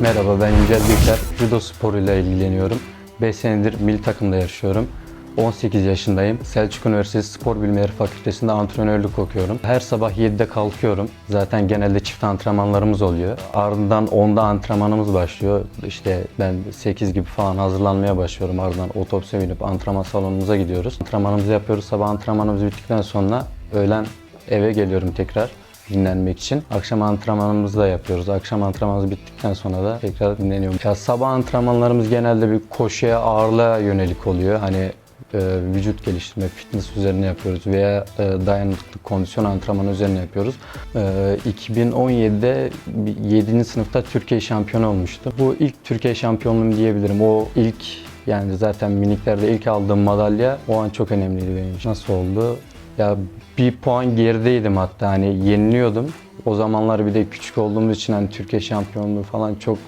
Merhaba ben Yücel Büyükler. Judo sporuyla ilgileniyorum. 5 senedir milli takımda yarışıyorum. 18 yaşındayım. Selçuk Üniversitesi Spor Bilimleri Fakültesi'nde antrenörlük okuyorum. Her sabah 7'de kalkıyorum. Zaten genelde çift antrenmanlarımız oluyor. Ardından 10'da antrenmanımız başlıyor. İşte ben 8 gibi falan hazırlanmaya başlıyorum. Ardından otobüse binip antrenman salonumuza gidiyoruz. Antrenmanımızı yapıyoruz. Sabah antrenmanımız bittikten sonra öğlen eve geliyorum tekrar dinlenmek için. Akşam antrenmanımızı da yapıyoruz. Akşam antrenmanımız bittikten sonra da tekrar dinleniyorum. Ya sabah antrenmanlarımız genelde bir koşuya, ağırlığa yönelik oluyor. Hani e, vücut geliştirme, fitness üzerine yapıyoruz veya e, dayanıklılık, kondisyon antrenmanı üzerine yapıyoruz. E, 2017'de 7. sınıfta Türkiye şampiyonu olmuştu. Bu ilk Türkiye şampiyonluğum diyebilirim. O ilk yani zaten miniklerde ilk aldığım madalya o an çok önemliydi benim için. Nasıl oldu? Ya bir puan gerideydim hatta hani yeniliyordum. O zamanlar bir de küçük olduğumuz için hani Türkiye şampiyonluğu falan çok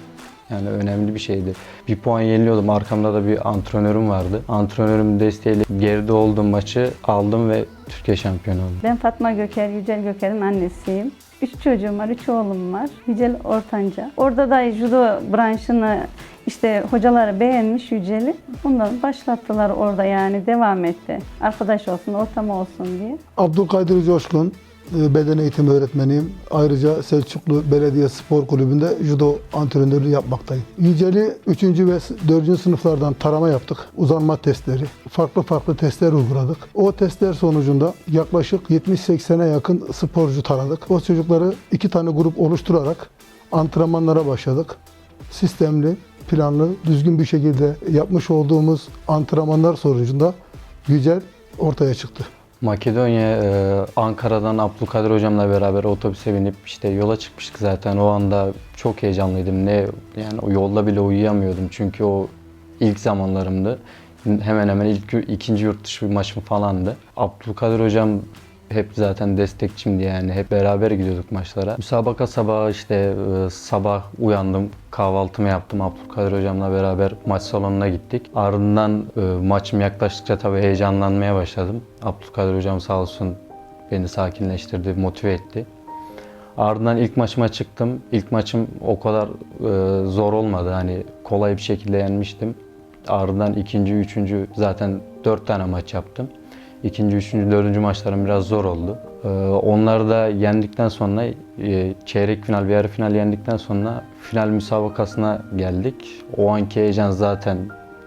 yani önemli bir şeydi. Bir puan yeniliyordum. Arkamda da bir antrenörüm vardı. Antrenörüm desteğiyle geride olduğum maçı aldım ve Türkiye şampiyonu oldum. Ben Fatma Göker, Yücel Göker'in annesiyim. Üç çocuğum var, üç oğlum var. Yücel ortanca. Orada da judo branşını işte hocaları beğenmiş Yücel'i. Bundan başlattılar orada yani devam etti. Arkadaş olsun, ortam olsun diye. Abdülkadir Coşkun, e, beden eğitimi öğretmeniyim. Ayrıca Selçuklu Belediye Spor Kulübü'nde judo antrenörlüğü yapmaktayım. Yücel'i 3. ve 4. sınıflardan tarama yaptık. Uzanma testleri, farklı farklı testler uyguladık. O testler sonucunda yaklaşık 70-80'e yakın sporcu taradık. O çocukları iki tane grup oluşturarak antrenmanlara başladık. Sistemli, planlı, düzgün bir şekilde yapmış olduğumuz antrenmanlar sonucunda Yücel ortaya çıktı. Makedonya, e, Ankara'dan Abdülkadir hocamla beraber otobüse binip işte yola çıkmıştık zaten. O anda çok heyecanlıydım. Ne yani o yolda bile uyuyamıyordum çünkü o ilk zamanlarımdı. Hemen hemen ilk ikinci yurt dışı bir maçım falandı. Abdülkadir hocam hep zaten destekçimdi yani. Hep beraber gidiyorduk maçlara. Müsabaka sabahı işte e, sabah uyandım. Kahvaltımı yaptım. Abdülkadir hocamla beraber maç salonuna gittik. Ardından e, maçım yaklaştıkça tabii heyecanlanmaya başladım. Abdülkadir hocam sağ olsun beni sakinleştirdi, motive etti. Ardından ilk maçıma çıktım. İlk maçım o kadar e, zor olmadı. Hani kolay bir şekilde yenmiştim. Ardından ikinci, üçüncü zaten dört tane maç yaptım. İkinci, üçüncü, dördüncü maçlarım biraz zor oldu. Ee, onları da yendikten sonra e, çeyrek final ve yarı final yendikten sonra final müsabakasına geldik. O anki heyecan zaten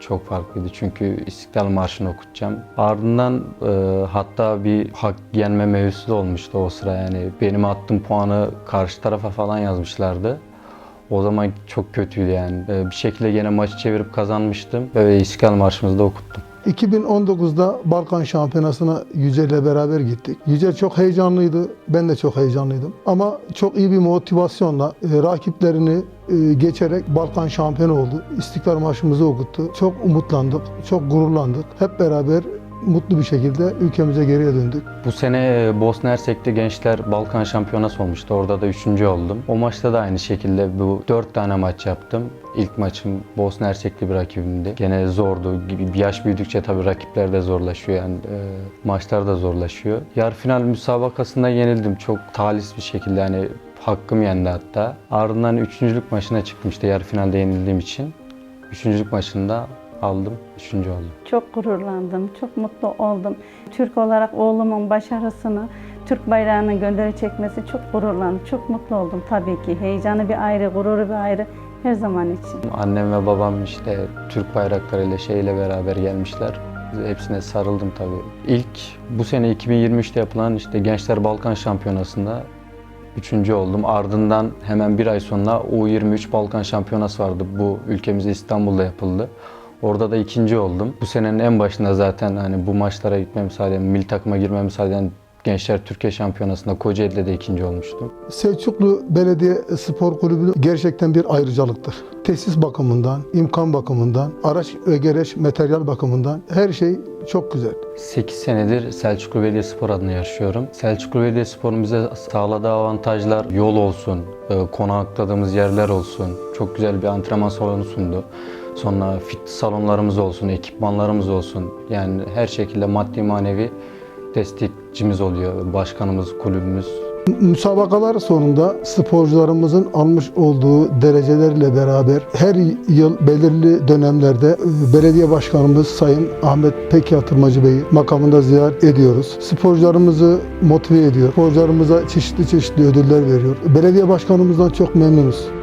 çok farklıydı çünkü İstiklal Marşı'nı okutacağım. Ardından e, hatta bir hak yenme mevzusu da olmuştu o sıra yani benim attığım puanı karşı tarafa falan yazmışlardı. O zaman çok kötüydü yani. E, bir şekilde gene maçı çevirip kazanmıştım ve İstiklal Marşı'mızı da okuttum. 2019'da Balkan Şampiyonası'na Yücel'le beraber gittik. Yücel çok heyecanlıydı, ben de çok heyecanlıydım. Ama çok iyi bir motivasyonla e, rakiplerini e, geçerek Balkan şampiyonu oldu. İstiklal Marşımızı okuttu. Çok umutlandık, çok gururlandık. Hep beraber mutlu bir şekilde ülkemize geriye döndük. Bu sene e, Bosna Hersek'te Gençler Balkan Şampiyonası olmuştu. Orada da üçüncü oldum. O maçta da aynı şekilde bu dört tane maç yaptım. İlk maçım Bosna Hersek'li bir rakibimdi. Gene zordu. Bir yaş büyüdükçe tabii rakipler de zorlaşıyor. Yani e, maçlar da zorlaşıyor. Yarı final müsabakasında yenildim. Çok talihsiz bir şekilde hani hakkım yendi hatta. Ardından üçüncülük maçına çıktım işte yarı finalde yenildiğim için. Üçüncülük maçında aldım. Üçüncü oldum. Çok gururlandım, çok mutlu oldum. Türk olarak oğlumun başarısını, Türk bayrağını gönderi çekmesi çok gururlandım. Çok mutlu oldum tabii ki. Heyecanı bir ayrı, gururu bir ayrı her zaman için. Annem ve babam işte Türk bayraklarıyla şeyle beraber gelmişler. Hepsine sarıldım tabii. İlk bu sene 2023'te yapılan işte Gençler Balkan Şampiyonası'nda üçüncü oldum. Ardından hemen bir ay sonra U23 Balkan Şampiyonası vardı. Bu ülkemizde İstanbul'da yapıldı. Orada da ikinci oldum. Bu senenin en başında zaten hani bu maçlara gitmemi sağlayan, milli takıma girmemi sağlayan Gençler Türkiye Şampiyonası'nda Kocaeli'de de ikinci olmuştum. Selçuklu Belediye Spor Kulübü gerçekten bir ayrıcalıktır. Tesis bakımından, imkan bakımından, araç ve gereç materyal bakımından her şey çok güzel. 8 senedir Selçuklu Belediyespor adına yarışıyorum. Selçuklu Belediyespor'un bize sağladığı avantajlar yol olsun, e, konakladığımız yerler olsun, çok güzel bir antrenman salonu sundu. Sonra fit salonlarımız olsun, ekipmanlarımız olsun. Yani her şekilde maddi manevi destekçimiz oluyor. Başkanımız, kulübümüz Müsabakalar sonunda sporcularımızın almış olduğu derecelerle beraber her yıl belirli dönemlerde belediye başkanımız Sayın Ahmet Peki Yatırmacı Bey'i makamında ziyaret ediyoruz. Sporcularımızı motive ediyor. Sporcularımıza çeşitli çeşitli ödüller veriyor. Belediye başkanımızdan çok memnunuz.